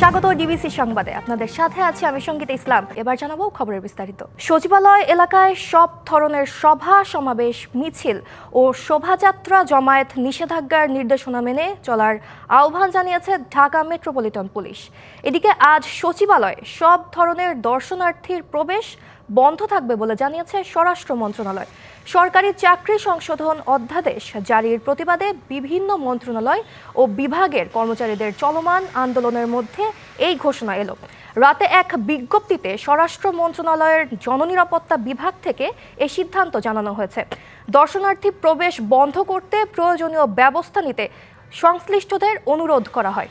স্বাগত ডিবিসি সংবাদে। আপনাদের সাথে আছি আমি সংগীত ইসলাম। এবার জানাব খবরের বিস্তারিত। সচিবালয় এলাকায় সব ধরনের সভা, সমাবেশ, মিছিল ও শোভাযাত্রা জমায়েত নিষেধাজ্ঞার নির্দেশনা মেনে চলার আহ্বান জানিয়েছে ঢাকা মেট্রোপলিটন পুলিশ। এদিকে আজ সচিবালয়ে সব ধরনের দর্শনার্থীর প্রবেশ বন্ধ থাকবে বলে জানিয়েছে স্বরাষ্ট্র মন্ত্রণালয়। সরকারি চাকরি সংশোধন অধ্যাদেশ জারির প্রতিবাদে বিভিন্ন মন্ত্রণালয় ও বিভাগের কর্মচারীদের চলমান আন্দোলনের মধ্যে এই ঘোষণা এলো। রাতে এক বিজ্ঞপ্তিতে স্বরাষ্ট্র মন্ত্রণালয়ের জননিরাপত্তা বিভাগ থেকে এ সিদ্ধান্ত জানানো হয়েছে। দর্শনার্থী প্রবেশ বন্ধ করতে প্রয়োজনীয় ব্যবস্থা নিতে সংশ্লিষ্টদের অনুরোধ করা হয়।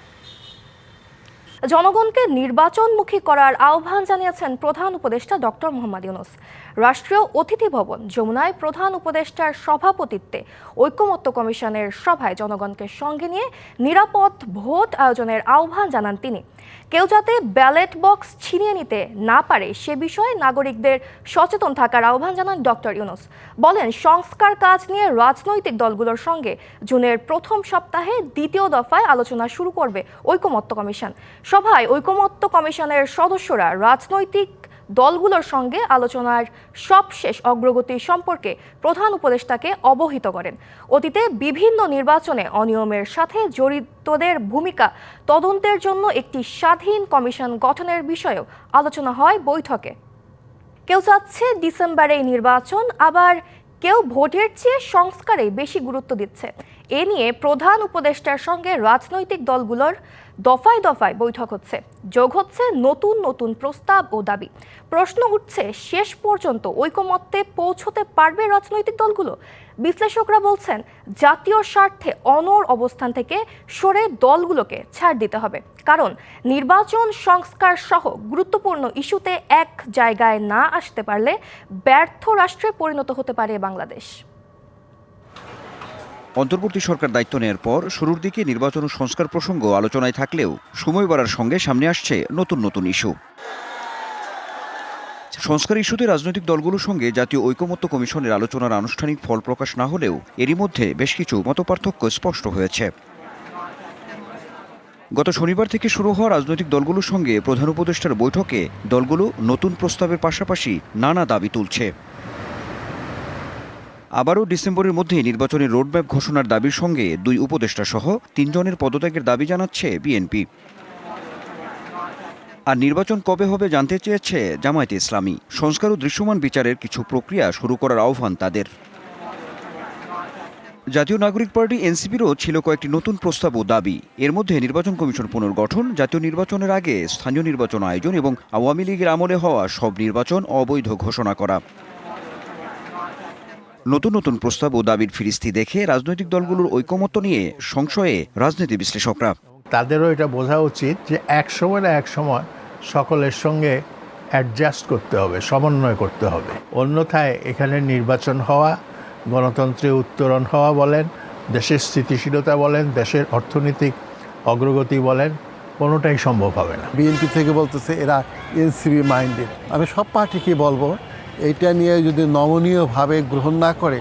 জনগণকে নির্বাচনমুখী করার আহ্বান জানিয়েছেন প্রধান উপদেষ্টা ডক্টর মোহাম্মদ ইউনুস। রাষ্ট্রীয় অতিথি ভবন, যমুনায় প্রধান উপদেষ্টার সভাপতিত্বে ঐক্যমত্য কমিশনের সভায় জনগণকে সঙ্গে নিয়ে নিরাপদ ভোট আয়োজনের আহ্বান জানান তিনি। কেউ যাতে ব্যালট বক্স ছিনিয়ে নিতে না পারে সে বিষয়ে নাগরিকদের সচেতন থাকার আহ্বান জানান ডক্টর ইউনুস। বলেন, সংস্কার কাজ নিয়ে রাজনৈতিক দলগুলোর সঙ্গে জুনের প্রথম সপ্তাহে দ্বিতীয় দফায় আলোচনা শুরু করবে ঐকমত্য কমিশন। সভায় ঐকমত্য কমিশনের সদস্যরা রাজনৈতিক দলগুলোর সঙ্গে আলোচনার সবশেষ অগ্রগতি সম্পর্কে প্রধান উপদেষ্টাকে অবহিত করেন। অতীতে বিভিন্ন নির্বাচনে অনিয়মের সাথে জড়িতদের ভূমিকা, তদন্তের জন্য একটি স্বাধীন কমিশন গঠনের বিষয়েও আলোচনা হয় বৈঠকে। কেউ চাচ্ছে ডিসেম্বরে নির্বাচন, আবার কেউ ভোটের চেয়ে সংস্কারে বেশি গুরুত্ব দিচ্ছে। এ নিয়ে প্রধান উপদেষ্টার সঙ্গে রাজনৈতিক দলগুলোর দফায় দফায় বৈঠক হচ্ছে। যোগ হচ্ছে নতুন নতুন প্রস্তাব ও দাবি। প্রশ্ন উঠছে, শেষ পর্যন্ত ঐকমত্যে পৌঁছতে পারবে রাজনৈতিক দলগুলো? বিশ্লেষকরা বলছেন, জাতীয় স্বার্থে অনর অবস্থান থেকে সরে দলগুলোকে ছাড় দিতে হবে। কারণ, নির্বাচন সংস্কার সহ গুরুত্বপূর্ণ ইস্যুতে এক জায়গায় না আসতে পারলে ব্যর্থ রাষ্ট্রে পরিণত হতে পারে বাংলাদেশ। অন্তর্বর্তী সরকার দায়িত্ব নেওয়ার পর শুরুর দিকে নির্বাচন ও সংস্কার প্রসঙ্গ আলোচনায় থাকলেও সময় বাড়ার সঙ্গে সামনে আসছে নতুন নতুন ইস্যু। সংস্কার ইস্যুতে রাজনৈতিক দলগুলোর সঙ্গে জাতীয় ঐকমত্য কমিশনের আলোচনার আনুষ্ঠানিক ফল প্রকাশ না হলেও এরই মধ্যে বেশ কিছু মতপার্থক্য স্পষ্ট হয়েছে। গত শনিবার থেকে শুরু হওয়া রাজনৈতিক দলগুলোর সঙ্গে প্রধান উপদেষ্টার বৈঠকে দলগুলো নতুন প্রস্তাবের পাশাপাশি নানা দাবি তুলছে। আবারও ডিসেম্বরের মধ্যে নির্বাচনের রোডম্যাপ ঘোষণার দাবির সঙ্গে দুই উপদেষ্টা সহ তিনজনের পদত্যাগের দাবি জানাচ্ছে বিএনপি। আর নির্বাচন কবে হবে জানতে চেয়েছে জামায়াতে ইসলামী। সংস্কার ও দৃশ্যমান বিচারের কিছু প্রক্রিয়া শুরু করার আহ্বান তাদের। জাতীয় নাগরিক পার্টি এনসিপিরও ছিল কয়েকটি নতুন প্রস্তাব ও দাবি। এর মধ্যে নির্বাচন কমিশন পুনর্গঠন, জাতীয় নির্বাচনের আগে স্থানীয় নির্বাচন আয়োজন এবং আওয়ামী লীগের আমলে হওয়া সব নির্বাচন অবৈধ ঘোষণা করা। নতুন নতুন প্রস্তাব ও দাবির ফিরিস্তি দেখে রাজনৈতিক দলগুলোর ঐকমত্য নিয়ে সংশয়ে রাজনীতি বিশ্লেষকরা। তাদেরও এটা বোঝা উচিত যে এক সময় না এক সময় সকলের সঙ্গে অ্যাডজাস্ট করতে হবে সমন্বয় করতে হবে। অন্যথায় এখানে নির্বাচন হওয়া গণতন্ত্রে উত্তরণ হওয়া বলেন দেশের স্থিতিশীলতা বলেন দেশের অর্থনৈতিক অগ্রগতি বলেন কোনোটাই সম্ভব হবে না। বিএনপি থেকে বলতেছে এরা এনসিবি মাইন্ডেড আমি সব পার্টিকে বলব এইটা নিয়ে যদি নমনীয়ভাবে গ্রহণ না করে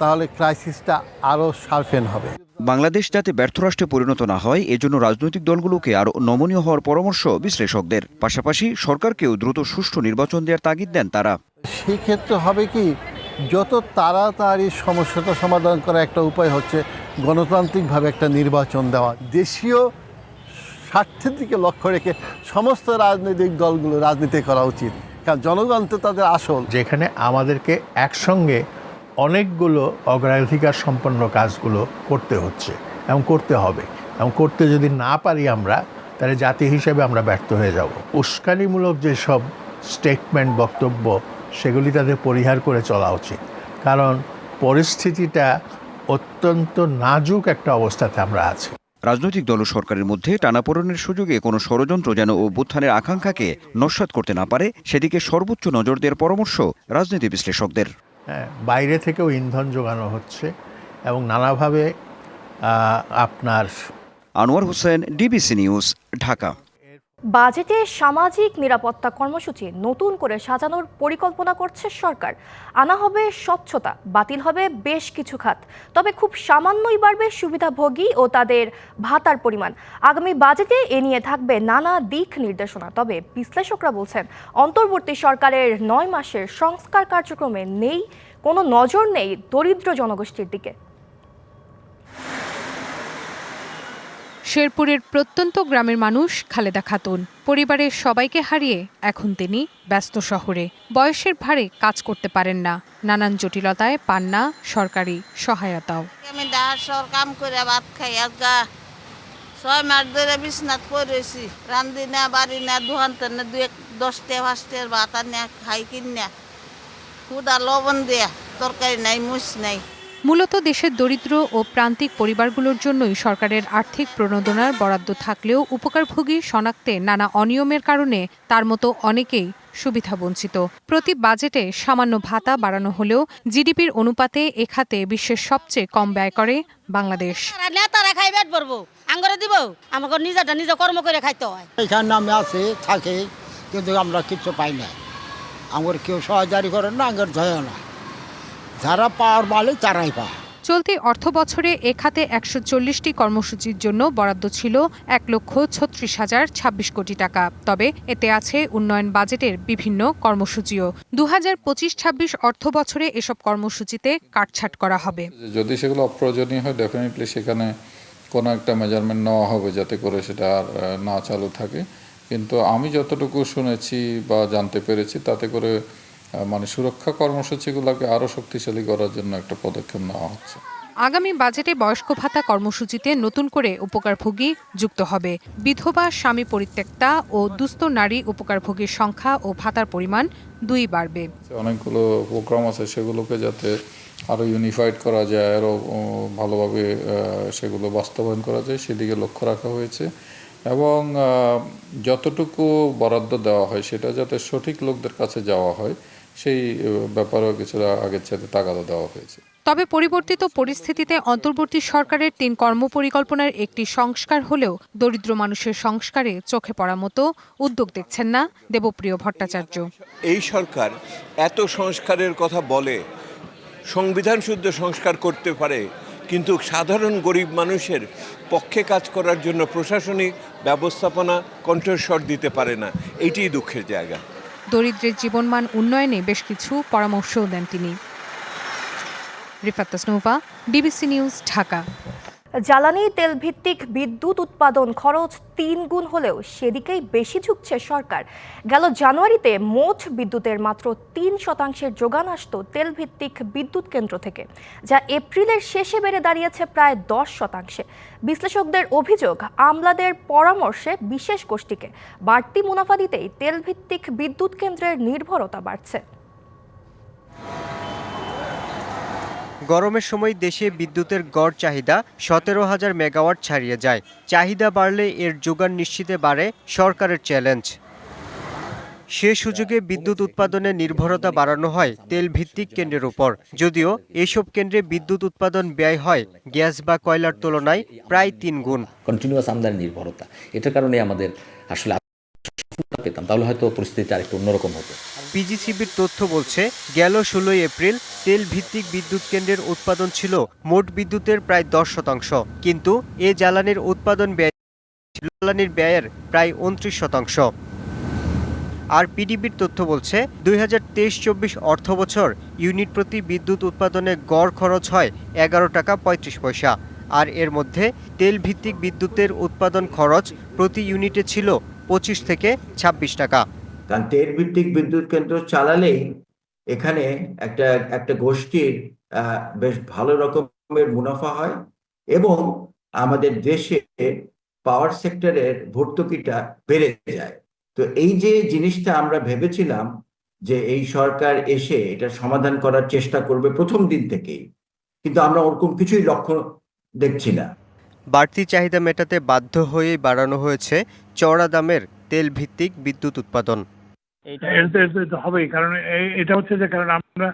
তাহলে ক্রাইসিসটা আরও শার্পেন হবে। বাংলাদেশ যাতে ব্যর্থ রাষ্ট্রে পরিণত না হয় এজন্য রাজনৈতিক দলগুলোকে আরও নমনীয় হওয়ার পরামর্শ বিশ্লেষকদের। পাশাপাশি সরকারকেও দ্রুত সুষ্ঠু নির্বাচন দেওয়ার তাগিদ দেন তারা। সেই ক্ষেত্রে হবে কি যত তাড়াতাড়ি সমস্যাটা সমাধান করা একটা উপায় হচ্ছে গণতান্ত্রিকভাবে একটা নির্বাচন দেওয়া। দেশীয় স্বার্থের দিকে লক্ষ্য রেখে সমস্ত রাজনৈতিক দলগুলো রাজনীতি করা উচিত। কারণ জনগণ তো তাদের আসল। যেখানে আমাদেরকে একসঙ্গে অনেকগুলো অগ্রাধিকার সম্পন্ন কাজগুলো করতে হচ্ছে এবং করতে হবে। এবং করতে যদি না পারি আমরা, তাহলে জাতি হিসেবে আমরা ব্যর্থ হয়ে যাব। উস্কানিমূলক যেসব স্টেটমেন্ট বক্তব্য, সেগুলি তাদের পরিহার করে চলা উচিত। কারণ পরিস্থিতিটা অত্যন্ত নাজুক একটা অবস্থাতে আমরা আছি। রাজনৈতিক দল ও সরকারের মধ্যে টানাপোড়নের সুযোগে কোনো ষড়যন্ত্র যেন অভ্যুত্থানের আকাঙ্ক্ষাকে নস্বাত করতে না পারে সেদিকে সর্বোচ্চ নজর দেওয়ার পরামর্শ রাজনীতি বিশ্লেষকদের। হ্যাঁ বাইরে থেকেও ইন্ধন যোগানো হচ্ছে এবং নানাভাবে আপনার আনোয়ার হোসেন ডিবিসি নিউজ ঢাকা। বাজেটে সামাজিক নিরাপত্তা কর্মসূচি নতুন করে সাজানোর পরিকল্পনা করছে সরকার। আনা হবে স্বচ্ছতা, বাতিল হবে বেশ কিছু খাত। তবে খুব সামান্যই বাড়বে সুবিধাভোগী ও তাদের ভাতার পরিমাণ। আগামী বাজেটে এ নিয়ে থাকবে নানা দিক নির্দেশনা। তবে বিশ্লেষকরা বলছেন, অন্তর্বর্তী সরকারের নয় মাসের সংস্কার কার্যক্রমে নেই, কোনো নজর নেই দরিদ্র জনগোষ্ঠীর দিকে। শেরপুরের প্রত্যন্ত গ্রামের মানুষ খালেদা খাতুন। পরিবারের সবাইকে হারিয়ে এখন তিনি ব্যস্ত শহরে। বয়সের ভারে কাজ করতে পারেন না। নানান জটিলতায় পান না সরকারি সহায়তাও। আমি ডাহার কাম করে ভাত খাই আজগা ছয় মাস ধরে বিছনাথ পড়েছি রান্ধি না, বাড়ি না দুহান না দু এক দশটা পাঁচটার ভাত আর খাই, কিন খুদা লবণ দেয়া, তরকারি নাই, মুছ নাই। মূলত দেশের দরিদ্র ও প্রান্তিক পরিবারগুলোর জন্যই সরকারের আর্থিক প্রণোদনার বরাদ্দ থাকলেও উপকারভোগী শনাক্তে নানা অনিয়মের কারণে তার মতো অনেকেই সুবিধা বঞ্চিত। প্রতি বাজেটে সামান্য ভাতা বাড়ানো হলেও জিডিপির অনুপাতে এ খাতে বিশ্বের সবচেয়ে কম ব্যয় করে বাংলাদেশ। তারা নেতারা খাই পেট ভরবো। আঙ্গরে দিব। আমাকে নিজেটা নিজে কর্ম করে খাইতে হয়। এখানে আছি থাকি কিন্তু আমরা কিছু পাই না। আমার কেউ সহজারি করেন না আমার জয় না। যারা পাওয়ার মালিক তারাই পায়। চলতি অর্থ বছরে এ খাতে একশো চল্লিশটি কর্মসূচির জন্য বরাদ্দ ছিল এক লক্ষ ছত্রিশ হাজার ছাব্বিশ কোটি টাকা। তবে এতে আছে উন্নয়ন বাজেটের বিভিন্ন কর্মসূচিও। দু হাজার পঁচিশ ছাব্বিশ অর্থ বছরে এসব কর্মসূচিতে কাটছাট করা হবে। যদি সেগুলো অপ্রয়োজনীয় হয় ডেফিনেটলি সেখানে কোনো একটা মেজারমেন্ট নেওয়া হবে যাতে করে সেটা আর না চালু থাকে। কিন্তু আমি যতটুকু শুনেছি বা জানতে পেরেছি তাতে করে মানে সুরক্ষা কর্মসূচিগুলোকে আরও শক্তিশালী করার জন্য একটা পদক্ষেপ নেওয়া হচ্ছে। আগামী বাজেটে বয়স্ক ভাতা কর্মসূচিতে নতুন করে উপকারভোগী যুক্ত হবে। বিধবা স্বামী পরিত্যক্তা ও দুস্থ নারী উপকারভোগীর সংখ্যা ও ভাতার পরিমাণ দুই বাড়বে। অনেকগুলো প্রোগ্রাম আছে সেগুলোকে যাতে আরও ইউনিফাইড করা যায় আরও ভালোভাবে সেগুলো বাস্তবায়ন করা যায় সেদিকে লক্ষ্য রাখা হয়েছে। এবং যতটুকু বরাদ্দ দেওয়া হয় সেটা যাতে সঠিক লোকদের কাছে যাওয়া হয় সেই ব্যাপারেও কিছুটা আগের চাইতে তাগাদা দেওয়া হয়েছে। তবে পরিবর্তিত পরিস্থিতিতে অন্তর্বর্তী সরকারের তিন কর্মপরিকল্পনার একটি সংস্কার হলেও দরিদ্র মানুষের সংস্কারে চোখে পড়া মতো উদ্যোগ দেখছেন না দেবপ্রিয় ভট্টাচার্য। এই সরকার এত সংস্কারের কথা বলে সংবিধান শুদ্ধ সংস্কার করতে পারে কিন্তু সাধারণ গরিব মানুষের পক্ষে কাজ করার জন্য প্রশাসনিক ব্যবস্থাপনা কণ্ঠস্বর দিতে পারে না এটিই দুঃখের জায়গা। দরিদ্রের জীবনমান উন্নয়নে বেশ কিছু পরামর্শও দেন তিনি। Rifat Tasnuva DBC news Dhaka. জ্বালানি তেল ভিত্তিক বিদ্যুৎ উৎপাদন খরচ তিন গুণ হলেও সেদিকেই বেশি ঝুঁকছে সরকার। গেল জানুয়ারিতে মোট বিদ্যুতের মাত্র তিন শতাংশের যোগান আসত তেল ভিত্তিক বিদ্যুৎ কেন্দ্র থেকে, যা এপ্রিলের শেষে বেড়ে দাঁড়িয়েছে প্রায় দশ শতাংশে। বিশ্লেষকদের অভিযোগ, আমলাদের পরামর্শে বিশেষ গোষ্ঠীকে বাড়তি মুনাফা দিতেই তেল ভিত্তিক বিদ্যুৎ কেন্দ্রের নির্ভরতা বাড়ছে। গরমের সময় দেশে বিদ্যুতের গড় চাহিদা সতেরো হাজার মেগাওয়াট ছাড়িয়ে যায়। চাহিদা বাড়লে এর যোগান নিশ্চিতে বাড়ে সরকারের চ্যালেঞ্জ। সে সুযোগে বিদ্যুৎ উৎপাদনে নির্ভরতা বাড়ানো হয় তেল ভিত্তিক কেন্দ্রের উপর। যদিও এসব কেন্দ্রে বিদ্যুৎ উৎপাদন ব্যয় হয়, গ্যাস বা কয়লার তুলনায় প্রায় তিন গুণ কন্টিনিউয়াস আমদানি নির্ভরতা। এটার কারণে আমাদের আসলে সফলতা পেতাম, তাহলে হয়তো পরিস্থিতি আরেকটু অন্যরকম হতো। পিজিসিবির তথ্য বলছে, গেল ষোলোই এপ্রিল তেল ভিত্তিক বিদ্যুৎ কেন্দ্রের উৎপাদন ছিল মোট বিদ্যুতের প্রায় দশ শতাংশ, কিন্তু এ জ্বালানির উৎপাদন ব্যয় জ্বালানির ব্যয়ের প্রায় উনত্রিশ শতাংশ। আর পিডিবির তথ্য বলছে, দুই হাজার তেইশ চব্বিশ অর্থ বছর ইউনিট প্রতি বিদ্যুৎ উৎপাদনে গড় খরচ হয় এগারো টাকা পঁয়ত্রিশ পয়সা, আর এর মধ্যে তেল ভিত্তিক বিদ্যুতের উৎপাদন খরচ প্রতি ইউনিটে ছিল পঁচিশ থেকে ছাব্বিশ টাকা। কারণ তেল ভিত্তিক বিদ্যুৎ কেন্দ্র চালালেই এখানে একটা একটা গোষ্ঠীর বেশ ভালো রকমের মুনাফা হয় এবং আমাদের দেশে পাওয়ার সেক্টরের ভর্তুকিটা বেড়ে যায়। তো এই যে জিনিসটা আমরা ভেবেছিলাম যে এই সরকার এসে এটা সমাধান করার চেষ্টা করবে প্রথম দিন থেকেই, কিন্তু আমরা ওরকম কিছুই লক্ষ্য দেখছি না। বাড়তি চাহিদা মেটাতে বাধ্য হয়েই বাড়ানো হয়েছে চড়া দামের তেল ভিত্তিক বিদ্যুৎ উৎপাদন। এটা হবেই কারণ এটা হচ্ছে যে কারণ আমরা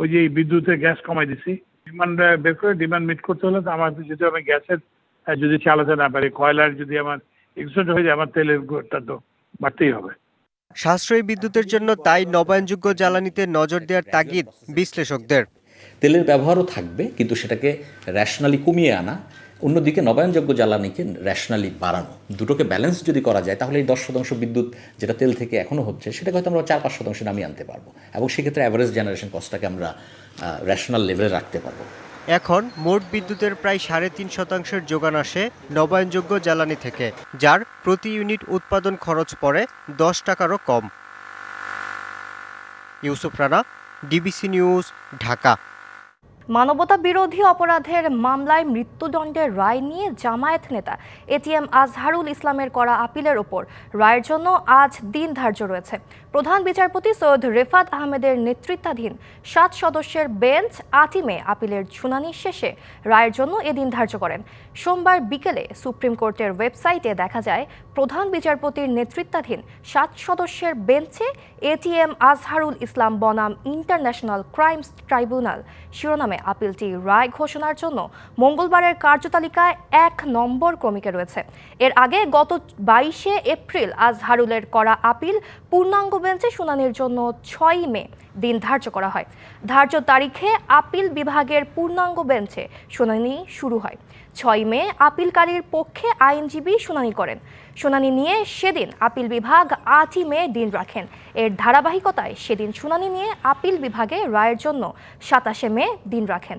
ওই যে বিদ্যুতের গ্যাস কমাই দিছি ডিমান্ড বের করে ডিমান্ড মিট করতে হলে তো আমার যদি আমি গ্যাসের যদি চালাতে না পারি কয়লার যদি আমার এক্সিডেন্ট হয়ে যায় আমার তেলের তো বাড়তেই হবে। সাশ্রয়ী বিদ্যুতের জন্য তাই নবায়নযোগ্য জ্বালানিতে নজর দেওয়ার তাগিদ বিশ্লেষকদের। তেলের ব্যবহারও থাকবে কিন্তু সেটাকে র্যাশনালি কমিয়ে আনা অন্যদিকে নবায়নযোগ্য জ্বালানিকে র্যাশনালি বাড়ানো, দুটোকে ব্যালেন্স যদি করা যায়, তাহলে এই দশ শতাংশ বিদ্যুৎ যেটা তেল থেকে এখনও হচ্ছে, সেটাকে হয়তো আমরা চার পাঁচ শতাংশে নামিয়ে আনতে পারব। এবং সেক্ষেত্রে অ্যাভারেজ জেনারেশন কস্টটাকে আমরা র্যাশনাল লেভেলে রাখতে পারব। এখন মোট বিদ্যুতের প্রায় সাড়ে তিন শতাংশের যোগান আসে নবায়নযোগ্য জ্বালানি থেকে, যার প্রতি ইউনিট উৎপাদন খরচ পড়ে দশ টাকারও কম। Yusuf Rana, DBC news, Dhaka. মানবতা বিরোধী অপরাধের মামলায় মৃত্যুদণ্ডের রায় নিয়ে জামায়াত নেতা এটিএম আজহারুল ইসলামের করা আপিলের ওপর রায়ের জন্য আজ দিন ধার্য রয়েছে। প্রধান বিচারপতি সৈয়দ রেফাত আহমেদের নেতৃত্বাধীন সাত সদস্যের বেঞ্চ আটই মে আপিলের শুনানি শেষে রায়ের জন্য এদিন ধার্য করেন। সোমবার বিকেলে সুপ্রিম কোর্টের ওয়েবসাইটে দেখা যায়, প্রধান বিচারপতির নেতৃত্বাধীন সাত সদস্যের বেঞ্চে এটিএম আজহারুল ইসলাম বনাম ইন্টারন্যাশনাল ক্রাইমস ট্রাইব্যুনাল। শিরোনামে আপিলটি রায় ঘোষণার জন্য মঙ্গলবারের কার্যতালিকায় এক নম্বর ক্রমিকে রয়েছে। এর আগে গত বাইশে এপ্রিল আজহারুলের করা আপিল পূর্ণাঙ্গ বেঞ্চে শুনানির জন্য ছয়ই মে দিন ধার্য করা হয়। ধার্য তারিখে আপিল বিভাগের পূর্ণাঙ্গ বেঞ্চে শুনানি শুরু হয়। ছয় মে আপিলকারীর পক্ষে আইনজীবী শুনানি করেন। শুনানি নিয়ে সেদিন আপিল বিভাগ আটই মে দিন রাখেন। এর ধারাবাহিকতায় সেদিন শুনানি নিয়ে আপিল বিভাগে রায়ের জন্য সাতাশে মে দিন রাখেন।